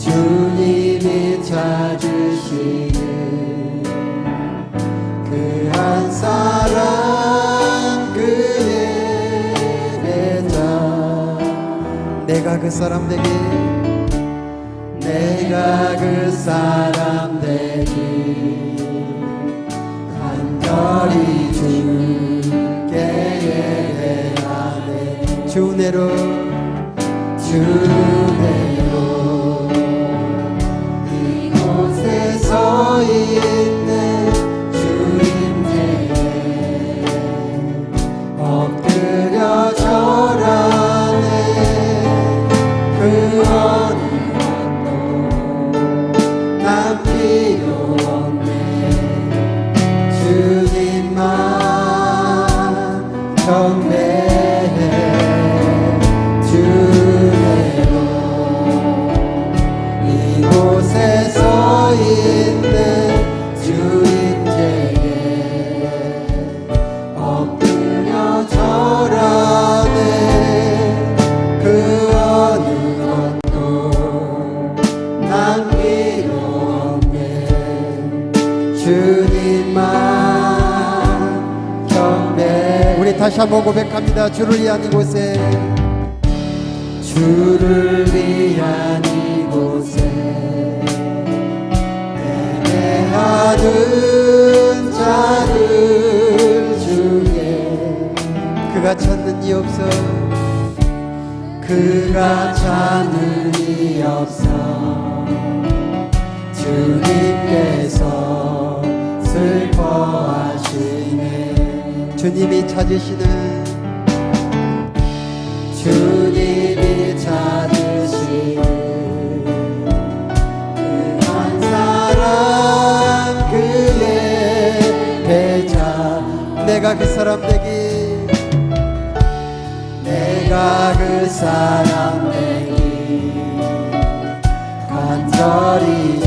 주님이 찾으시는 그 한 사람 그의 배자 내가 그 사람 되기 내가 그 사람 되기 간절히 주께 예배하네. 주 은혜로 주 주님만 경배 우리 다시 한번 고백합니다. 주를 위한 이곳에. 주를 위한 이곳에 예배하는 자들 중에 그가 찾는 이 없어. 그가 찾는 이 없어. 주님께서 슬퍼하시네. 주님이 찾으시는 주님이 배자. 내가 그 사람 되기 내가 그 사람 되기 간절히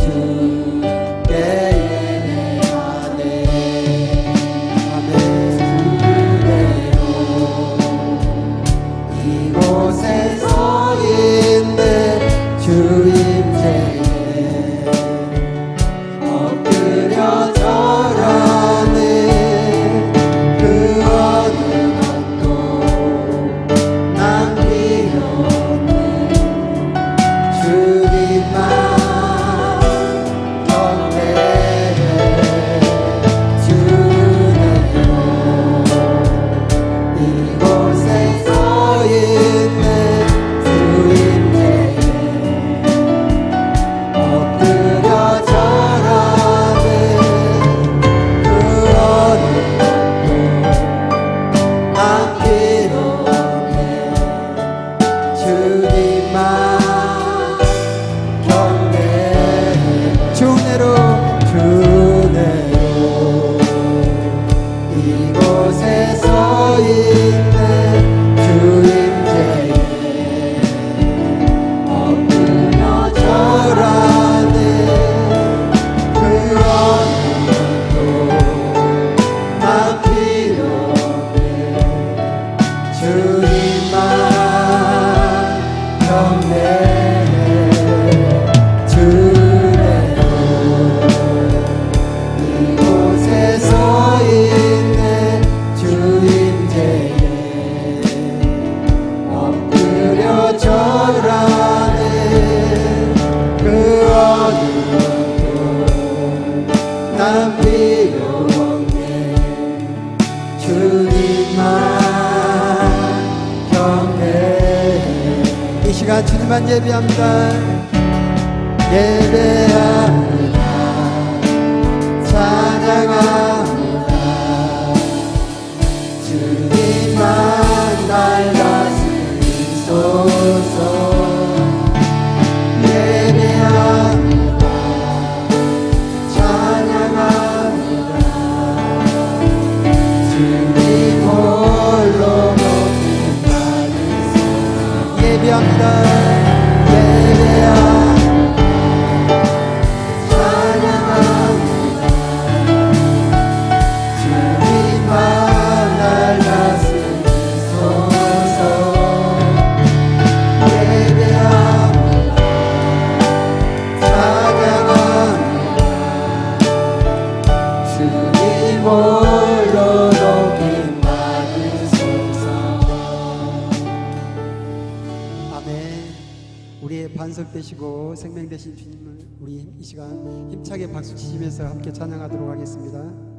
시간 주님만 예배합니다. 예배합니다 찬양합니다 하신 주님을 우리 이 시간 힘차게 박수 치시면서 함께 찬양하도록 하겠습니다.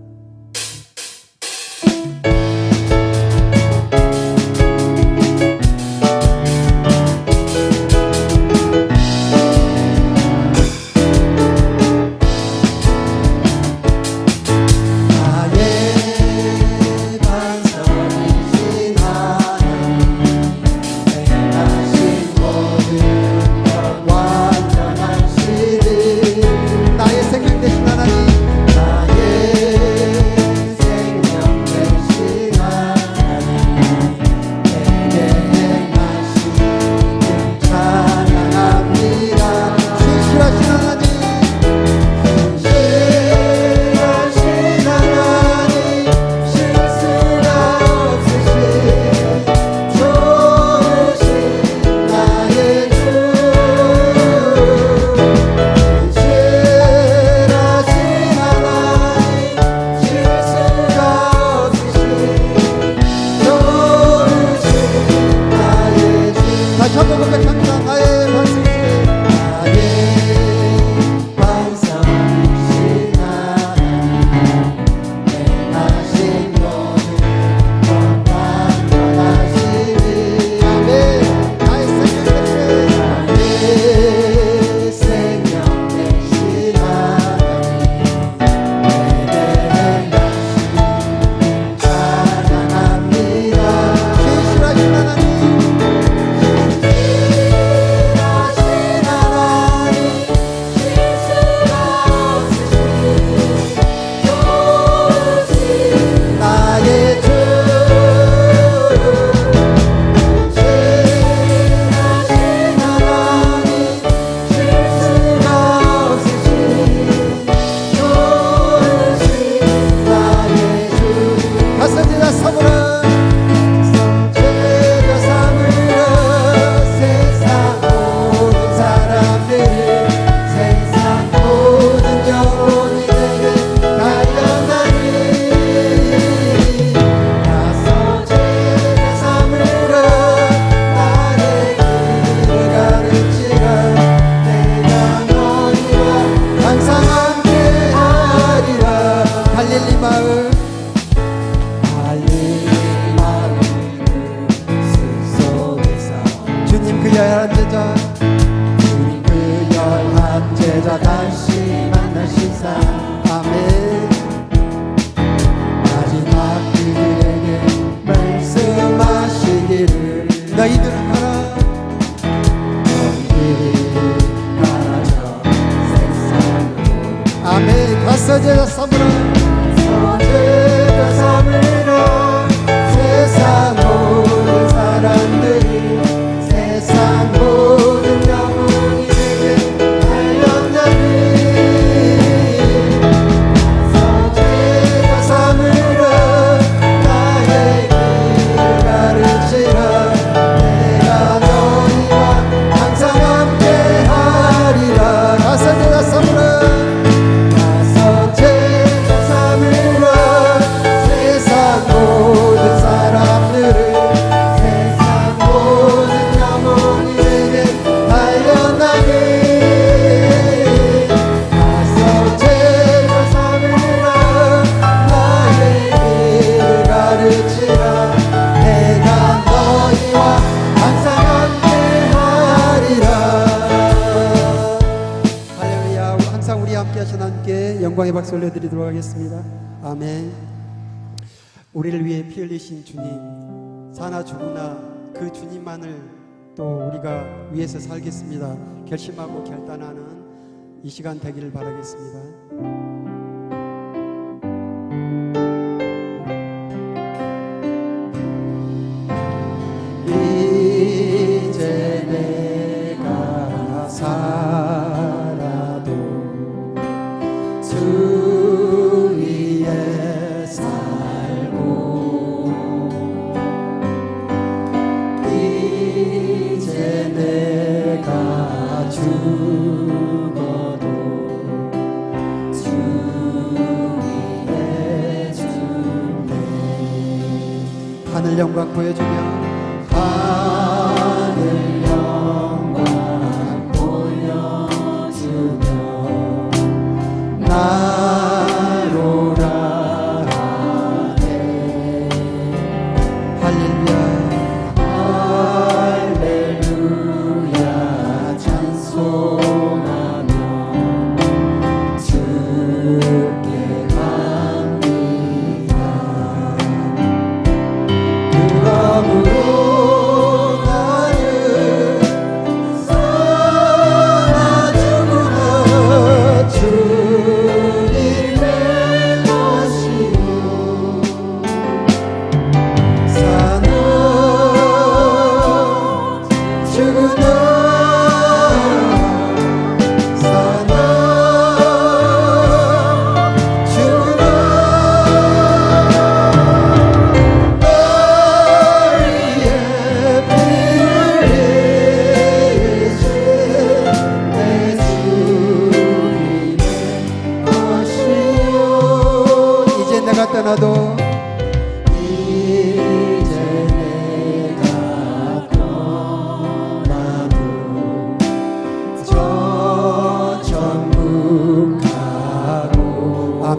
열한 제자 주님 그 열한 제자 다시 만날 시사. 아멘. 마지막 그들에게 말씀하시기를 너희들 하라 너희들 가라저 세상으로 아멘. 가서 제자 삼으라 영광의 박수 올려드리도록 하겠습니다. 아멘. 우리를 위해 피 흘리신 주님, 사나 죽으나 그 주님만을 또 우리가 위해서 살겠습니다. 결심하고 결단하는 이 시간 되기를 바라겠습니다. 하늘 영광 보여주며 아.